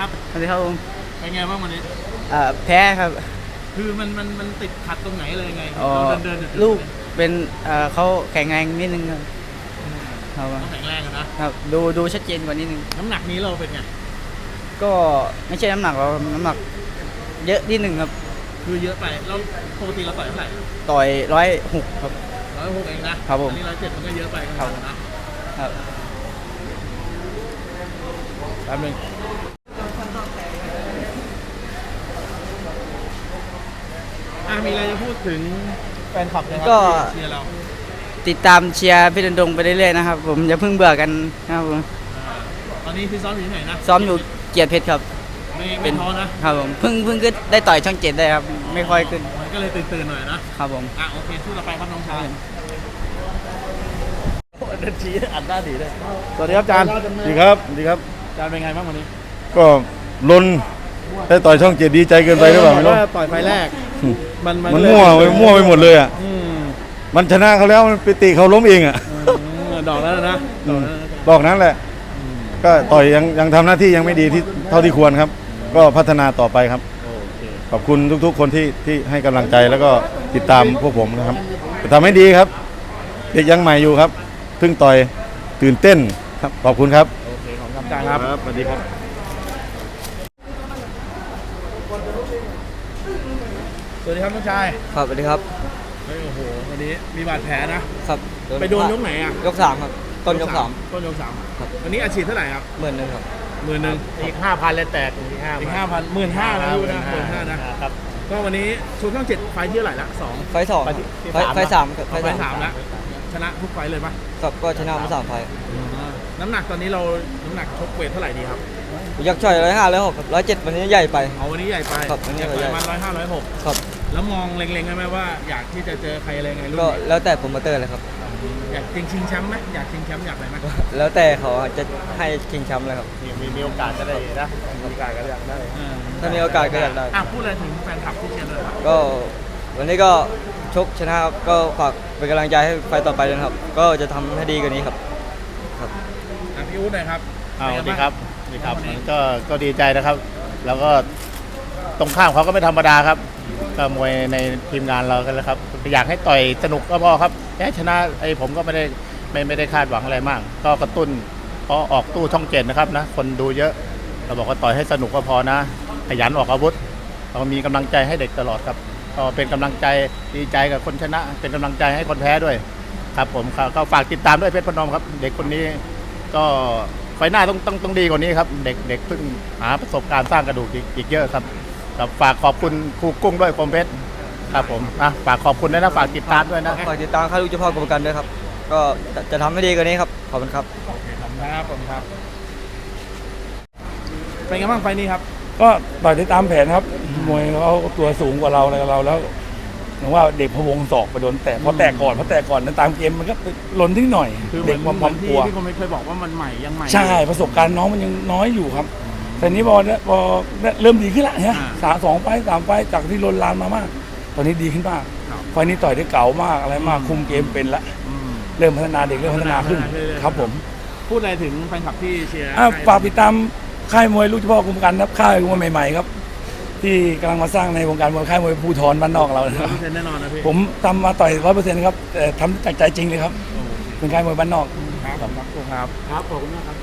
ครับสวัสดีครับผมเป็นไงบ้างวันนี้เอ่อแพ้ครับคือมันมันมันติดขัดตรงไหนอะไรยังไงอ๋อเราเดินเดินอยู่ลูกเป็นเอ่อเขาแข็งแรงนิดนึงครับครับต้องแข็งแรงอะนะครับดูดูชัดเจนกว่านิดนึง น้ำหนักนี้เราเป็นไงก็ไม่ใช่น้ำหนักเราน้ำหนัก เยอะนิดนึงครับ คือเยอะไปเราปกติเราต่อยเท่าไหร่ต่อยร้อยหกครับ ร้อยหกเองนะครับผมอันนี้ร้อยเจ็ดมันก็เยอะไปครับ นะครับแป๊บนึง อะมีอะไรจะพูดถึงแฟนคลับนะครับก็ ที่เชียร์เราติดตามเชียร์พี่ดนดงไปเรื่อยๆนะครับผมอย่าเพิ่งเบื่อกันนะครับผมอ่าตอนนี้คือซ้อมอยู่ที่ไหนนะซ้อมอยู่เกียรติเพชรครับไม่เป็ไม่นท้อนะ ครับผมเพิ่งเพิ่งขึ้นได้ต่อยช่องเจ็ดได้ครับ ไม่ค่อยขึ้นมันก็เลยตื่นๆหน่อยนะ ครับผม อะโอเคสู้ต่อไปครับน้องชายเดินชี้อัดหน้าดีเลยสวัสดีครับอาจารย์สวัสดีครับสวัสดีครับ อาจารย์เป็นไงบ้างวันนี้ก็ลนได้ต่อยช่องเจ็ดดีใจเกินไปหรือเปล่าไม่รู้ว่าต่อยไฟแรก มันมันก็เลยมั่วไปมั่วไปหมดเลยอะอืมมันชนะเขาแล้วมันไปตีเขาล้มเองอะอืมดอกแล้วนะดอกแล้วนะบอกนั้นแหละ ก็ต่อยยังยังทำหน้าที่ยังไม่ดีที่เท่าที่ควรครับ ก็พัฒนาต่อไปครับ โอเค ขอบคุณทุกๆ คนที่ที่ให้กำลังใจแล้วก็ติดตามพวกผมนะครับจะทำให้ดีครับ เด็กยังใหม่อยู่ครับเพิ่งต่อยตื่นเต้นครับขอบคุณครับ โอเค ของอาจารย์ครับ สวัสดีครับ สวัสดีครับน้องชายครับสวัสดีครับเฮ้ยโอ้โหวันนี้มีบาดแผลนะครับไปโดนยกไหนอะยกสามครับต้นยกสามต้นยกสามครับวันนี้อาชีพเท่าไหร่ครับหมื่นหนึ่งครับหมื่นหนึ่งอีกห้าพันเลยแตกอีกห้าอีกห้าพันหมื่นห้านะดูนะหมื่นห้านะครับก็วันนี้ชูช่องเจ็ดไฟล์ที่เท่าไหร่ละสองไฟสองไฟที่ที่ไฟสามไฟสามครับไฟล์สามแล้วชนะทุกไฟล์เลยปะครับก็ชนะมาสามไฟน้ำหนักตอนนี้เราน้ำหนักชกเวทเท่าไหร่ดีครับ ผมอยากช่วยร้อยห้าร้อยหกร้อยเจ็ดวันนี้ใหญ่ไป เอาวันนี้ใหญ่ไปครับวันนี้อยากใหญ่ประมาณร้อยห้าร้อยหกครับ แล้วมองเล็งๆได้ไหมว่าอยากที่จะเจอใครอะไรไงรุ่นก็นี้แล้วแต่โปรโมเตอร์เลยครับ อยากจริงชิงแชมป์ไหมอยากชิงแชมป์อยากอะไรไหมแล้วแต่เขาจะให้ชิงแชมป์เลยครับ มีมีมีโอกาสจะได้นะมีโอกาสก็อยากได้ เออถ้ามีโอกาสก็อยากได้ อะพูดอะไรถึงแฟนคลับที่เชียร์เลยครับก็วันนี้ก็ชกชนะครับก็ฝากเป็นกำลังใจให้ไฟต่อไปด้วยนะครับ ก็จะทำให้ดีกว่านี้ครับ อะพี่อู๊ดหน่อยครับเอาเป็นไงดีบ้าง ครับดีครับวันก็ก็ดีใจนะครับ แล้วก็ตรงข้ามเขาก็ไม่ธรรมดาครับ ก็มวยในทีมงานเรากันแล้วครับ อยากให้ต่อยสนุกก็พอครับแพ้ชนะไอ้ผมก็ไม่ได้ไม่ไม่ได้คาดหวังอะไรมาก ก็กระตุ้นเพราะออกตู้ช่องเจ็ดนะครับนะ คนดูเยอะเราบอกว่าต่อยให้สนุกก็พอนะ ขยันออกอาวุธเรามีกำลังใจให้เด็กตลอดครับก็เป็นกำลังใจดีใจกับคนชนะ เป็นกำลังใจให้คนแพ้ด้วย ครับผมครับก็ฝากติดตามด้วยเพชรพนมครับ เด็กคนนี้ก็ ไฟหน้าต้องต้องต้องดีกว่านี้ครับ เด็กเด็กเพิ่งหาประสบการณ์สร้างกระดูกอีกอีกเยอะครับครับฝากขอบคุณครูกุ้งด้วยคมเพชรครับผมนะฝากขอบคุณด้วยนะฝากติดตามด้วยนะ ฝากติดตามค่ายลูกเจ้าพ่อกรมการด้วยครับ ก็จะจะทำให้ดีกว่านี้ครับ ขอบคุณครับโอเคขอบคุณครับขอบคุณครับ เป็นไงบ้างไฟล์นี้ครับ ก็ต่อยได้ตามแผนครับ มวยเขาตัวสูงกว่าเราอะไรกับเราแล้ว หนูว่าเด็กพะวงศอกไปโดนแตกเพราะแตกก่อนเพราะแตกก่อนนั้นตามเกมมันก็หล่นทิ้งหน่อยคือเหมืเด็อกนความเหคมืวาอนมกที่ลัวที่ผมไม่เคยบอกว่ามันใหม่ยังใหม่ใช่ประสบการณ์น้องมันยังน้อยอยู่ครับแต่นี้พอเนี่ยพอเนี่ยเริ่มดีขึ้นละเนี่ยสามสองไฟล์สามไฟล์จากที่ลนลานมามาก ตอนนี้ดีขึ้นมากไฟล์นี้ต่อยได้เก่ามากอะไรมากคุมเกมเป็นละอืมเริ่มพัฒนาเด็กเริ่มพัฒนาขึ้นพัฒนาเรื่อยๆครับผม พูดอะไรถึงแฟนคลับที่เชียร์อะฝากติดตามค่ายมวยลูกเฉพาะกรมการครับค่ายมวยใหม่ๆครับ ที่กำลังมาสร้างในวงการมวยค่ายมวยภูทรบ้านนอกเรานะคร้อรัยบเปอร์เซ็นต์แน่นอนนะพี่ผมทำมาต่อยร้อยเปอร์เซ็นต์ครับแต่ทำจากใจจริงเลยครับ เป็นค่ายมวยบ้านนอก ครับขอบคุณครับ ครับขอบคุณมากครับ